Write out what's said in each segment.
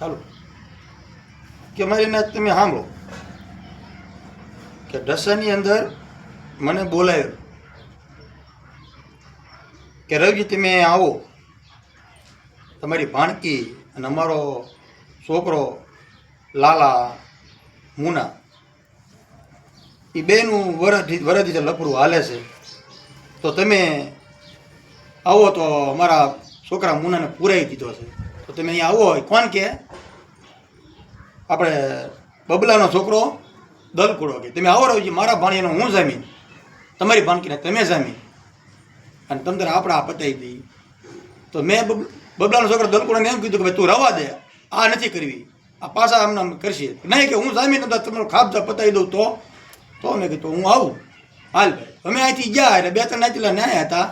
ચાલો કે મારી નાત તમે સાંભળો. કે ઢસાની અંદર મને બોલાયો. કે રવિ તમે આવો. તમારી ભાણકી અને અમારો છોકરો લાલા મુના. એ બેનું વરદી વરદી લપડું હાલે છે. તો તમે આવો તો અમારા છોકરા મુનાને પૂરાઈ દીધો છે. તો તમે અહીંયા આવો હોય કોણ કે? આપણે બબલાનો છોકરો દલકુડો કે. તમે આવો રવજી મારા ભાણીનો હું જામીન? તમારી ભાણકીને તમે જામીન? અને તમે તારે આપણે આ પતાવી દઈએ તો મેં બબલાનો છોકરો દલકુડાને એમ કીધું કે ભાઈ તું રવા દે. આ નથી કરવી. આ પાછા આમ કરશે. નહીં કે હું જામીન તમને તમારો ખાબજા પતાવી દઉં તો? તો મેં કીધું, હું આવું. હાલ ભાઈ, અમે અહીંથી ગયા એટલે બે ત્રણ નાચેલા ન્યાય હતા.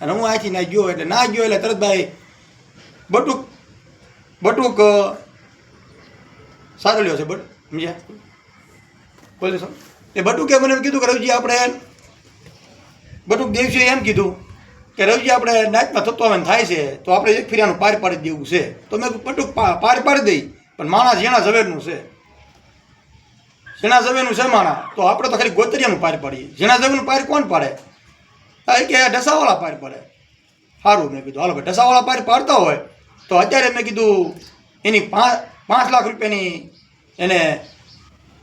અને હું અહીંથી ના ગયો એટલે ના ગયો એટલે તરત ભાઈ બટુક બટુક સારો લ્યો છે બટ, સમજ્યા? બોલે સર. એ બટુકે મને કીધું કે રવજી, આપણે બટુક દેવસીએ એમ કીધું કે રવજી, આપણે નાચમાં તત્વાવન થાય છે, તો આપણે એક ફેરાનું પાર પાડી દેવું છે. તો મેં બટુક પાર પાડી દઈ, પણ માણસ જેણા ઝવેરનું છે. જેણા ઝવેરનું છે માણા. તો આપણે તો ખાલી ગોતરિયાનું પાર પાડીએ. જેણા ઝવેરનું પાર કોણ પાડે? કે ઢસાવાળા પાર પાડે. સારું, મેં કીધું. હાલો ભાઈ ઢસાવાળા પાર પાડતા હોય તો અત્યારે મેં કીધું, એની પાંચ પાંચ લાખ રૂપિયાની એને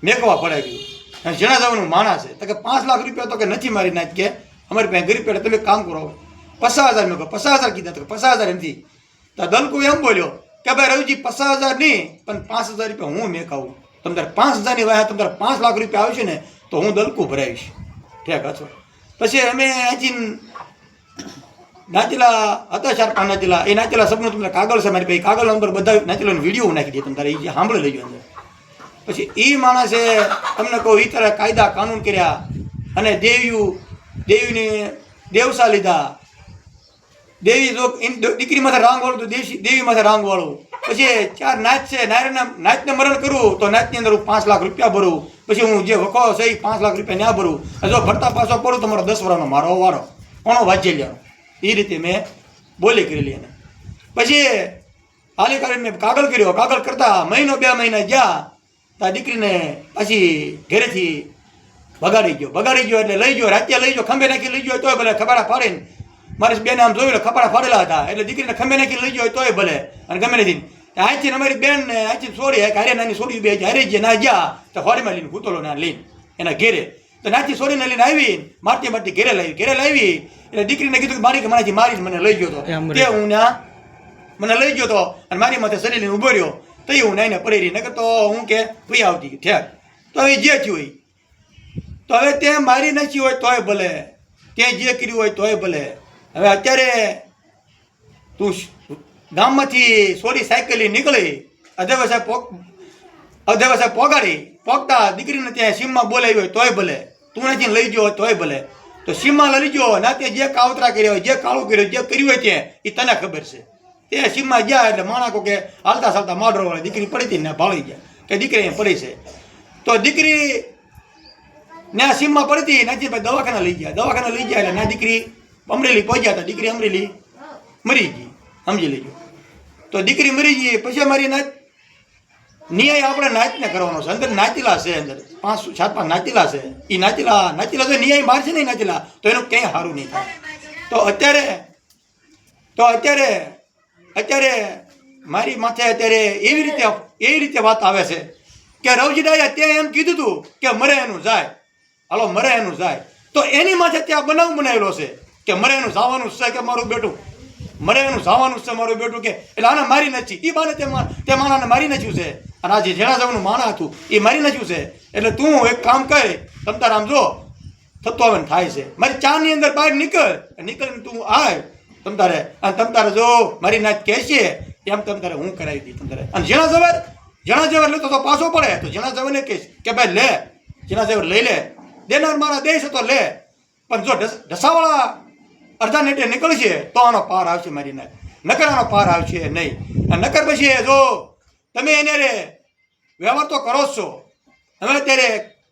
મેકવા પડાવી ગયું જેણા જવાનું માણસ છે. તો કે પાંચ લાખ રૂપિયા તો કે નથી મારી નાખ કે, અમારી પાસે ગરીબ પેટે તમે કામ કરો પચાસ હજાર મેં પચાસ હજાર કીધા તો પચાસ હજાર નથી તો દલકુ એમ બોલ્યો કે ભાઈ રવિજી, પચાસ હજાર નહીં, પણ પાંચ હજાર રૂપિયા હું મેકાવું. તમે તારે પાંચ હજારની વાયા તમે તારે પાંચ લાખ રૂપિયા આવશે ને, તો હું દલકુ ભરાવીશ ઠેક અચ્છો પછી અમે અહીંથી નાચેલા હતા ચાર પાંચ નાચેલા, એ નાચેલા સપનું તમને કાગળ છે મારી પાસે કાગળ અંદર બધા નાચેલાનો વીડિયો નાખી દે તમે, તારે એ સાંભળી લેજો અંદર. પછી એ માણસે તમને કહું એ તરફ કાયદા કાનૂન કર્યા અને દેવ્યું દેવીને દેવસા લીધા. દેવી જો દીકરી માથે રાંગ વાળું, તો દેવી દેવી માથે રાંગ વાળું. પછી ચાર નાચ છે નાયરના નાચને મરણ કરું, તો નાચની અંદર હું પાંચ લાખ રૂપિયા ભરું. પછી હું જે વખો છે એ પાંચ લાખ રૂપિયા ના ભરું. જો ભરતા પાછો પડું તમારો દસ વર્ષનો મારો વારો. કોણો વાંચી લેવાનો એ રીતે મેં બોલી કરેલી એને. પછી હાલી કરીને મેં કાગળ કર્યો. કાગળ કરતા મહિનો બે મહિના ગયા. તા દીકરીને પાછી ઘરેથી ભગાડી ગયો. ભગાડી ગયો એટલે લઈ ગયો. રાત્યા લઈ ગયો. ખંભે નાખી લઈ ગયો. તોય ભલે ખબાડા ફાડીને. મારે બેન આમ જોયું ખબાડા ફાડેલા હતા. એટલે દીકરીને ખંભે નાખી લઈ ગયો તોય ભલે. અને ગમે નથી આથી અમારી બેન ને આથી છોડી હારે નાની છોડી બે હારે જે ના ગયા, તો હોડીમાં લઈને કૂતરો ના લઈને એના ઘેરે તો નાચી છોડીને લઈને આવી મારતી મારતી ઘેરે લાવી ઘેરે લાવી એટલે દીકરીને કીધું કે મારી કે મારાથી મારી મને લઈ ગયો તો. તે હું ના મને લઈ ગયો હતો અને મારી માથે શરીર લઈને ઊભો રહ્યો. તો એ હું નાઈને પડી રહી. નકર તો હું કે ફ્રી આવતી ઠેક તો હવે જે થયું હોય. તો હવે તે મારી નાખી હોય તોય ભલે. તે જે કર્યું હોય તોય ભલે. હવે અત્યારે તું ગામમાંથી સોરી સાયકલી નીકળી. અધેવસે પોક અધેવસે પોગાડી. પોગતા દીકરીને ત્યાં સીમમાં બોલાવી હોય તોય ભલે. તું નથી લઈ ગયો તોય ભલે. તો સીમમાં લઈ ગયો ના તે જે કાવતરા કર્યા હોય, જે કાળું કર્યું જે કર્યું હોય ત્યાં એ તને ખબર છે. તે સીમમાં ગયા એટલે માણાકો કે હાલતા ચાલતા માડરો વાળી દીકરી પડી હતી ને ભાળી ગયા. કે દીકરી અહીંયા પડી છે. તો દીકરી ને સીમમાં પડી હતી નાથી ભાઈ દવાખાના લઈ ગયા. દવાખાના લઈ ગયા એટલે ના દીકરી અમરેલી પહોંચ્યા હતા. દીકરી અમરેલી મરી ગઈ. સમજી લેજો. તો દીકરી મરી ગઈ, પછી મારી નાચ ન્યાય આપણે નાચને કરવાનો છે. અંદર નાચેલા છે અંદર. પાંચ સાત પાંચ નાચેલા છે. એ નાચેલા નાચેલા તો ન્યાય મારશે નહીં નાચેલા તો એનું ક્યાંય સારું નહીં થાય. તો અત્યારે તો અત્યારે અત્યારે મારી માથે અત્યારે એવી રીતે એવી રીતે વાત આવે છે કે રવજીડાએ ત્યાં એમ કીધું હતું કે મરે એનું જાય. હાલો, મરે એનું જાય. તો એની માથે ત્યાં બનાવ બનાવેલો છે કે મરે એનું જવાનું છે કે મારું બેટું? મરે એનું જવાનું છે મારું બેટું કે, એટલે આને મારી નથી એ બાને તે માણાને મારી નાખ્યું છે. અને આ જે જેણા જવાનું માણા હતું એ મારી નાખ્યું છે. એટલે તું એક કામ કર, તમ તાર આમ જો થતું થાય છે. મારી ચાની અંદર બહાર નીકળ નીકળીને તું આય. તમ તારે અને તમ તારે જો, મારી નાચ કહેશે, એમ તમ તારે હું કરાવી દઈ તમ તારે. અને જેણા જવર જેણા જવર લેતો તો પાછો પડે. તો જેણા જવરને કહીશ કે, ભાઈ, લે. જેણા જવર લઈ લે. દેનાર મારા દેશ તો લે. પણ જો ઢસ- ઢસાવાળા અડધા નેટે નીકળશે તો આનો પાર આવશે મારી નાચ નકર આનો પાર આવશે નહીં. નકર પછી જો તમે એને રે વ્યવહાર તો કરો જ છો. હવે અત્યારે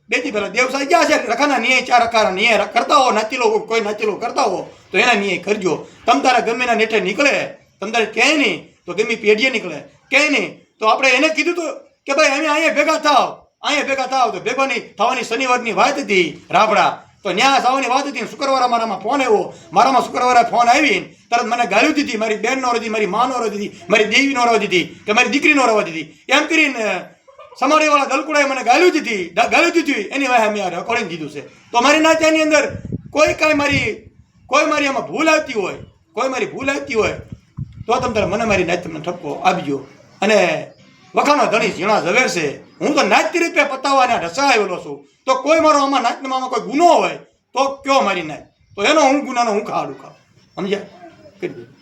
બેથી પહેલા દેવસાઈ ગયા છે, રખાના ન્યાય, ચાર રખાના ન્યાય કરતા હો નાચીલો કોઈ નાચીલો કરતા હો, તો એના ન્યાય કરજો. તમ તારા ગમે નેઠે નીકળે, તમ તારે ક્યાંય નહીં, તો ગમે પેઢીએ નીકળે. ક્યાંય નહીં, તો આપણે એને કીધું તો કે ભાઈ, અમે અહીંયા ભેગા થાવ. અહીંયા ભેગા થાવ તો ભેગોની થવાની શનિવારની વાત હતી, રાબડા. તો ન્યા સાવની વાત હતી શુક્રવારે મારામાં ફોન આવ્યો. મારામાં શુક્રવારે ફોન આવી તરત મને ગાળ્યું દીધી. મારી બેનનો દીધી મારી માનો રજી હતી, મારી દેવીનો રવા દીધી કે મારી દીકરીનો રવા દીધી એમ કરીને સમારીવાળા દલકુડાએ મને ગાળ્યું દીધી. ગાળ્યું દીધી. એની વાહે મેં રેકોર્ડિંગ દીધું છે. તો મારી નાચાની અંદર કોઈ કાંઈ મારી, કોઈ મારી આમાં ભૂલ આવતી હોય, કોઈ મારી ભૂલ આવતી હોય, તો તમે તારે મને મારી નાચ તમને ઠપકો આપજો. અને વખાણો ધણી, ઝીણા, ઝવેર છે. હું તો નાચતી રીતે પતાવવાને રસાયેલો છું. તો કોઈ મારો આમાં નાચનામાં કોઈ ગુનો હોય, તો કયો મારી નાચ તો એનો હું ગુનાનો હું ખાડું ખાવ સમજ્યા? કરી